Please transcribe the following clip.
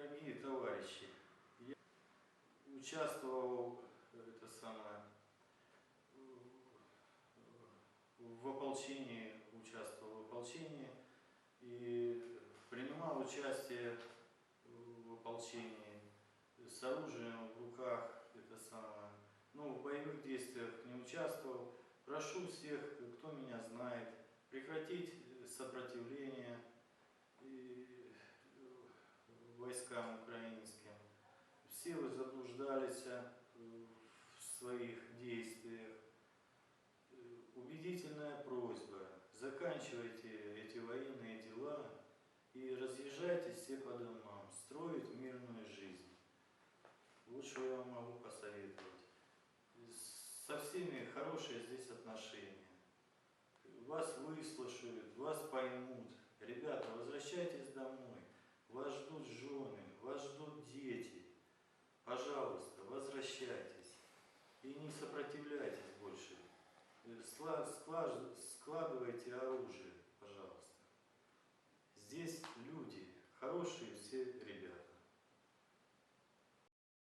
Дорогие товарищи, я участвовал это самое, в ополчении, участвовал в ополчении и принимал участие в ополчении с оружием в руках, это самое, ну, в боевых действиях не участвовал. Прошу всех, кто меня знает, прекратить сопротивление и э, войскам украинским. Все вы заблуждались э, в своих действиях. Убедительная просьба, заканчивайте эти военные дела и разъезжайтесь все по домам, строить мирную жизнь. Вот что я вам могу посоветовать. Со всеми хорошие здесь отношения. Вас выслушают, вас поймут. Ребята, возвращайтесь домой. Вас ждут жены, вас ждут дети. Пожалуйста, возвращайтесь. И не Складывайте оружие.